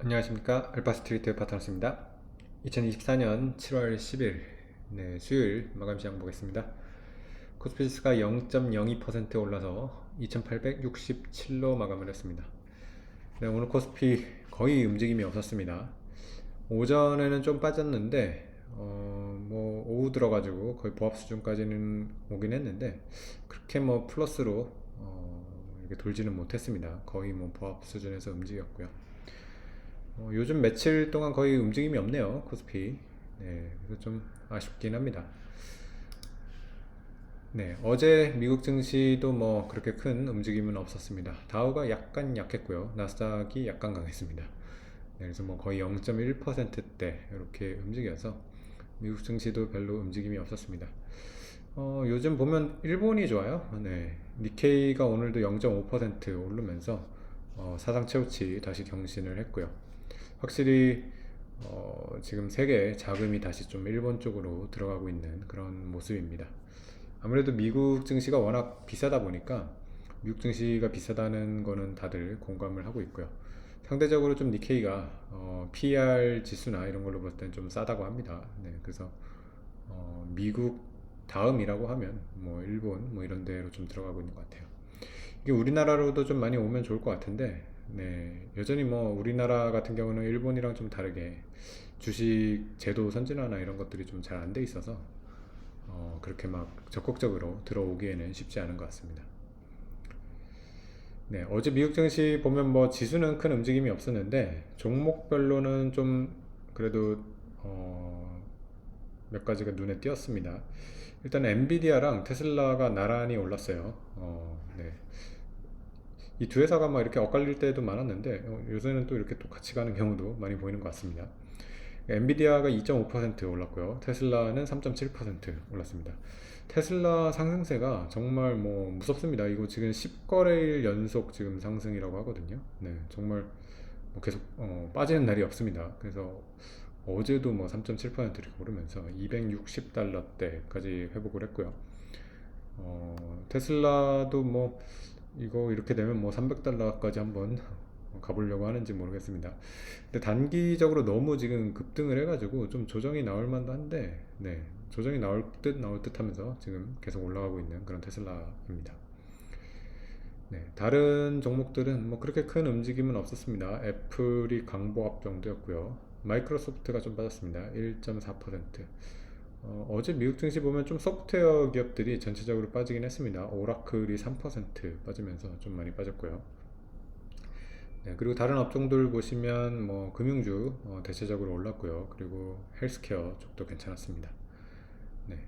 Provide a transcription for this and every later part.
안녕하십니까. 알파스트리트 파트너스입니다. 2024년 7월 10일 네, 수요일 마감 시장 보겠습니다. 코스피지수가 0.02% 올라서 2867로 마감을 했습니다. 네, 오늘 코스피 거의 움직임이 없었습니다. 오전에는 좀 빠졌는데 어, 뭐 오후 들어가지고 거의 보합 수준까지는 오긴 했는데 그렇게 뭐 플러스로 어, 이렇게 돌지는 못했습니다. 거의 뭐 보합 수준에서 움직였고요 어, 요즘 며칠 동안 거의 움직임이 없네요 코스피. 네, 그래서 좀 아쉽긴 합니다. 네 어제 미국 증시도 뭐 그렇게 큰 움직임은 없었습니다. 다우가 약간 약했고요. 나스닥이 약간 강했습니다. 네, 그래서 뭐 거의 0.1%대 이렇게 움직여서 미국 증시도 별로 움직임이 없었습니다. 어, 요즘 보면 일본이 좋아요. 네, 니케이가 오늘도 0.5% 오르면서 어, 사상 최고치 다시 경신을 했고요 확실히 어, 지금 세계 자금이 다시 좀 일본 쪽으로 들어가고 있는 그런 모습입니다. 아무래도 미국 증시가 워낙 비싸다 보니까 미국 증시가 비싸다는 거는 다들 공감을 하고 있고요. 상대적으로 좀 니케이가 어, PER 지수나 이런 걸로 볼땐좀 싸다고 합니다. 네, 그래서 어, 미국 다음이라고 하면 뭐 일본 뭐 이런 데로 좀 들어가고 있는 것 같아요. 이게 우리나라로도 좀 많이 오면 좋을 것 같은데 네, 여전히 뭐 우리나라 같은 경우는 일본이랑 좀 다르게 주식 제도 선진화나 이런 것들이 좀 잘 안 돼 있어서 어, 그렇게 막 적극적으로 들어오기에는 쉽지 않은 것 같습니다. 네, 어제 미국 증시 보면 뭐 지수는 큰 움직임이 없었는데 종목별로는 좀 그래도 어, 몇 가지가 눈에 띄었습니다. 일단 엔비디아랑 테슬라가 나란히 올랐어요. 어, 네. 이 두 회사가 막 이렇게 엇갈릴 때도 많았는데 어, 요새는 또 이렇게 또 같이 가는 경우도 많이 보이는 것 같습니다. 엔비디아가 2.5% 올랐고요. 테슬라는 3.7% 올랐습니다. 테슬라 상승세가 정말 뭐 무섭습니다. 이거 지금 10거래일 연속 지금 상승이라고 하거든요. 네, 정말 뭐 계속 어, 빠지는 날이 없습니다. 그래서 어제도 뭐 3.7% 이렇게 오르면서 260달러대까지 회복을 했고요. 어, 테슬라도 뭐 이거 이렇게 되면 뭐 300달러까지 한번 가보려고 하는지 모르겠습니다. 근데 단기적으로 너무 지금 급등을 해가지고 좀 조정이 나올 만도 한데, 네, 조정이 나올 듯 나올 듯 하면서 지금 계속 올라가고 있는 그런 테슬라입니다. 네, 다른 종목들은 뭐 그렇게 큰 움직임은 없었습니다. 애플이 강보합 정도였고요. 마이크로소프트가 좀 빠졌습니다. 1.4%. 어, 제 미국 증시 보면 좀 소프트웨어 기업들이 전체적으로 빠지긴 했습니다. 오라클이 3% 빠지면서 좀 많이 빠졌고요. 네, 그리고 다른 업종들 보시면 뭐 금융주 어, 대체적으로 올랐고요. 그리고 헬스케어 쪽도 괜찮았습니다. 네.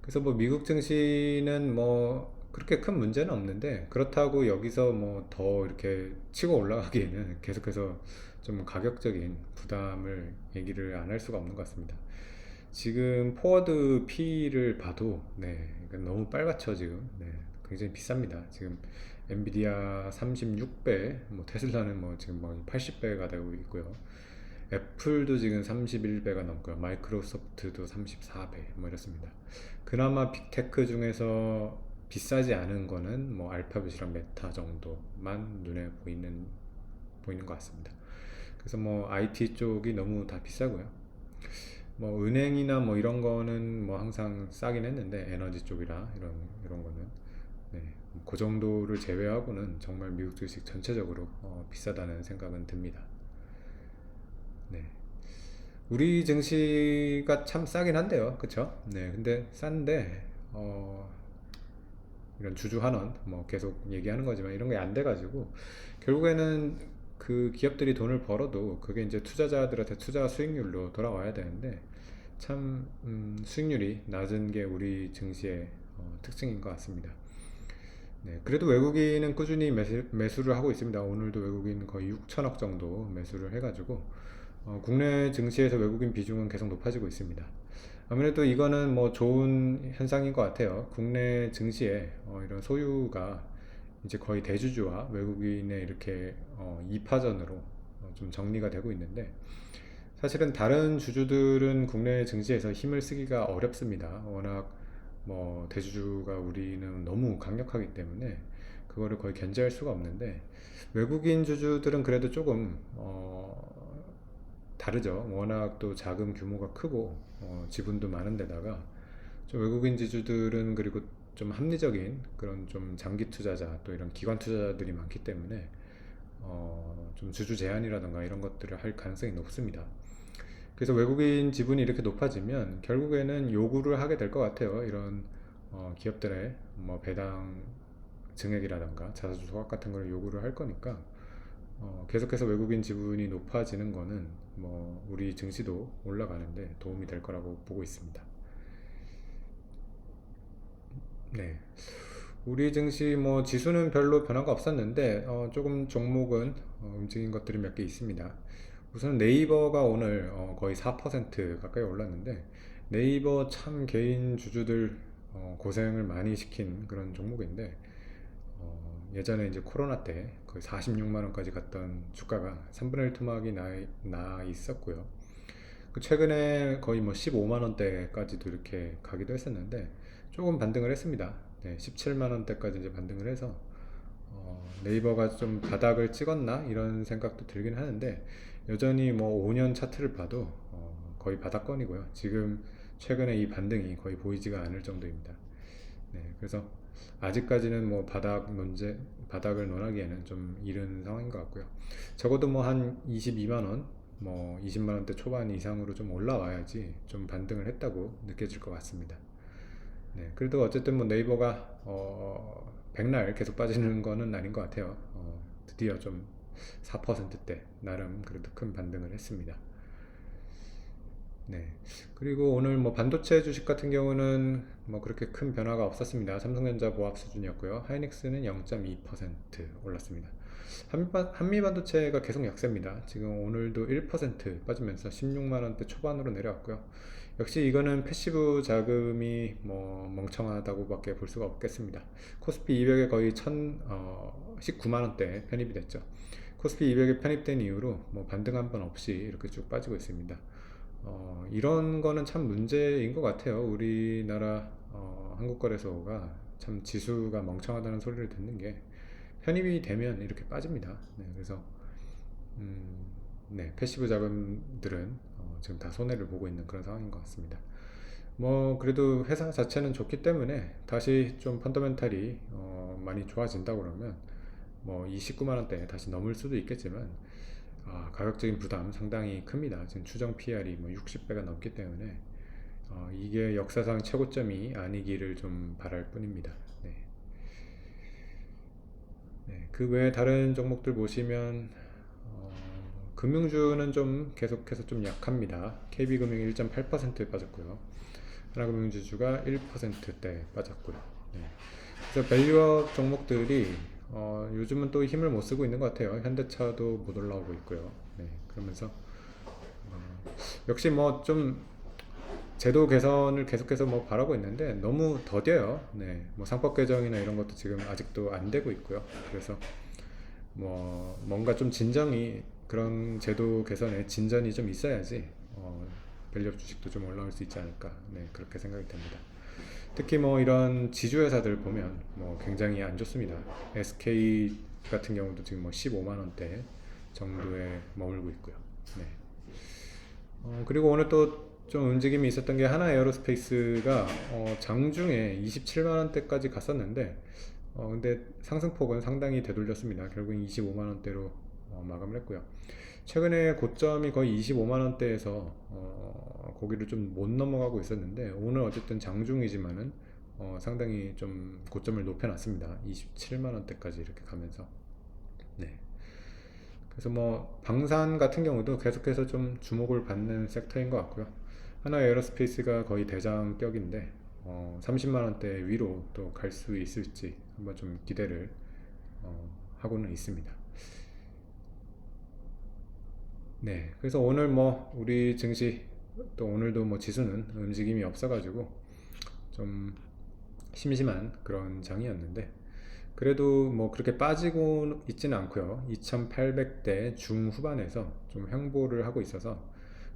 그래서 뭐 미국 증시는 뭐 그렇게 큰 문제는 없는데 그렇다고 여기서 뭐 더 이렇게 치고 올라가기에는 계속해서 좀 가격적인 부담을 얘기를 안 할 수가 없는 것 같습니다. 지금 포워드 P를 봐도 네, 너무 빨갛죠 지금. 네, 굉장히 비쌉니다. 지금 엔비디아 36배, 뭐 테슬라는 뭐 지금 뭐 80배가 되고 있고요. 애플도 지금 31배가 넘고요. 마이크로소프트도 34배 뭐 이렇습니다. 그나마 빅테크 중에서 비싸지 않은 거는 뭐 알파벳이랑 메타 정도만 눈에 보이는 보이는 것 같습니다. 그래서 뭐 IT 쪽이 너무 다 비싸고요. 뭐 은행이나 뭐 이런 거는 뭐 항상 싸긴 했는데 에너지 쪽이라 이런 이런 거는 네, 그 정도를 제외하고는 정말 미국 주식 전체적으로 어, 비싸다는 생각은 듭니다. 네. 우리 증시가 참 싸긴 한데요. 그쵸? 네. 근데 싼데, 어, 이런 주주 환원, 뭐 계속 얘기하는 거지만 이런 게 안 돼가지고, 결국에는 그 기업들이 돈을 벌어도 그게 이제 투자자들한테 투자 수익률로 돌아와야 되는데 참 음, 수익률이 낮은 게 우리 증시의 어, 특징인 것 같습니다. 네, 그래도 외국인은 꾸준히 매수, 매수 를 하고 있습니다. 오늘도 외국인 거의 6천억 정도 매수를 해가지고 어, 국내 증시에서 외국인 비중은 계속 높아지고 있습니다. 아무래도 이거는 뭐 좋은 현상인 것 같아요. 국내 증시에 어, 이런 소유가 이제 거의 대주주와 외국인의 이렇게 어, 2파전으로 어, 좀 정리가 되고 있는데 사실은 다른 주주들은 국내 증시에서 힘을 쓰기가 어렵습니다. 워낙 뭐 대주주가 우리는 너무 강력하기 때문에 그거를 거의 견제할 수가 없는데 외국인 주주들은 그래도 조금 어 다르죠. 워낙 또 자금 규모가 크고 어, 지분도 많은 데다가 좀 외국인 지주들은 그리고 좀 합리적인 그런 좀 장기 투자자 또 이런 기관 투자자들이 많기 때문에 어, 좀 주주 제한이라던가 이런 것들을 할 가능성이 높습니다. 그래서 외국인 지분이 이렇게 높아지면 결국에는 요구를 하게 될 것 같아요. 이런 어, 기업들의 뭐 배당 증액이라던가 자사주 소각 같은 걸 요구를 할 거니까 어, 계속해서 외국인 지분이 높아지는 거는 뭐 우리 증시도 올라가는데 도움이 될 거라고 보고 있습니다. 네. 우리 증시 뭐 지수는 별로 변화가 없었는데 어, 조금 종목은 어, 움직인 것들이 몇 개 있습니다. 우선 네이버가 오늘 어, 거의 4% 가까이 올랐는데 네이버 참 개인 주주들 어, 고생을 많이 시킨 그런 종목인데 어, 예전에 이제 코로나 때 거의 46만 원까지 갔던 주가가 3분의 1 토막이 나, 나 있었고요. 그 최근에 거의 뭐 15만 원대까지도 이렇게 가기도 했었는데 조금 반등을 했습니다. 네, 17만 원대까지 이제 반등을 해서 어, 네이버가 좀 바닥을 찍었나 이런 생각도 들긴 하는데 여전히 뭐 5년 차트를 봐도 어, 거의 바닥권이고요. 지금 최근에 이 반등이 거의 보이지가 않을 정도입니다. 네, 그래서 아직까지는 뭐 바닥 논제 바닥을 논하기에는 좀 이른 상황인 것 같고요. 적어도 뭐 한 22만 원, 뭐 20만 원대 초반 이상으로 좀 올라와야지 좀 반등을 했다고 느껴질 것 같습니다. 네, 그래도 어쨌든 뭐 네이버가 어, 백날 계속 빠지는 거는 아닌 것 같아요. 어, 드디어 좀 4%대 나름 그래도 큰 반등을 했습니다. 네. 그리고 오늘 뭐 반도체 주식 같은 경우는 뭐 그렇게 큰 변화가 없었습니다. 삼성전자 보합 수준이었고요. 하이닉스는 0.2% 올랐습니다. 한미 반도체가 계속 약세입니다. 지금 오늘도 1% 빠지면서 16만 원대 초반으로 내려왔고요. 역시 이거는 패시브 자금이 뭐 멍청하다고밖에 볼 수가 없겠습니다. 코스피 200에 거의 1 어, 19만 원대 편입이 됐죠. 코스피 200에 편입된 이후로 뭐 반등 한 번 없이 이렇게 쭉 빠지고 있습니다. 어, 이런 거는 참 문제인 것 같아요. 우리나라 어, 한국거래소가 참 지수가 멍청하다는 소리를 듣는 게 편입이 되면 이렇게 빠집니다. 네, 그래서 음, 네, 패시브 자금들은 어, 지금 다 손해를 보고 있는 그런 상황인 것 같습니다. 뭐 그래도 회사 자체는 좋기 때문에 다시 좀 펀더멘탈이 어, 많이 좋아진다 그러면 뭐 29만 원대 다시 넘을 수도 있겠지만 아, 가격적인 부담 상당히 큽니다. 지금 추정 PR이 뭐 60배가 넘기 때문에 어, 이게 역사상 최고점이 아니기를 좀 바랄 뿐입니다. 네. 네, 그 외에 다른 종목들 보시면 어, 금융주는 좀 계속해서 좀 약합니다. KB금융 1.8% 빠졌고요. 하나금융지주가 1%대 빠졌고요. 네. 그래서 밸류업 종목들이 어, 요즘은 또 힘을 못 쓰고 있는 것 같아요. 현대차도 못 올라오고 있고요. 네, 그러면서 어, 역시 뭐 좀 제도 개선을 계속해서 뭐 바라고 있는데 너무 더뎌요. 네, 뭐 상법 개정이나 이런 것도 지금 아직도 안 되고 있고요. 그래서 뭐 뭔가 좀 진정이 그런 제도 개선에 진전이 좀 있어야지 어, 밸류업 주식도 좀 올라올 수 있지 않을까. 네, 그렇게 생각이 됩니다. 특히 뭐 이런 지주회사들 보면 뭐 굉장히 안 좋습니다. SK 같은 경우도 지금 뭐 15만 원대 정도에 머물고 있고요. 네. 어, 그리고 오늘 또 좀 움직임이 있었던 게 하나 에어로스페이스가 어, 장중에 27만 원대까지 갔었는데 어, 근데 상승폭은 상당히 되돌렸습니다. 결국 25만 원대로 어, 마감을 했고요. 최근에 고점이 거의 25만 원대에서 어, 거기를 좀 못 넘어가고 있었는데 오늘 어쨌든 장중이지만은 어, 상당히 좀 고점을 높여놨습니다. 27만 원대까지 이렇게 가면서 네. 그래서 뭐 방산 같은 경우도 계속해서 좀 주목을 받는 섹터인 것 같고요. 하나 에어로스페이스가 거의 대장격인데 어, 30만 원대 위로 또 갈 수 있을지 한번 좀 기대를 어, 하고는 있습니다. 네, 그래서 오늘 뭐 우리 증시 또 오늘도 뭐 지수는 움직임이 없어가지고 좀 심심한 그런 장이었는데 그래도 뭐 그렇게 빠지고 있지는 않고요. 2,800대 중후반에서 좀 횡보를 하고 있어서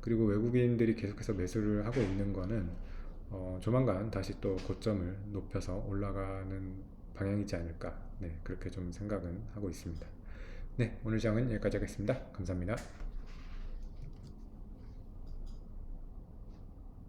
그리고 외국인들이 계속해서 매수를 하고 있는 거는 어, 조만간 다시 또 고점을 높여서 올라가는 방향이지 않을까. 네, 그렇게 좀 생각은 하고 있습니다. 네, 오늘 장은 여기까지 하겠습니다. 감사합니다.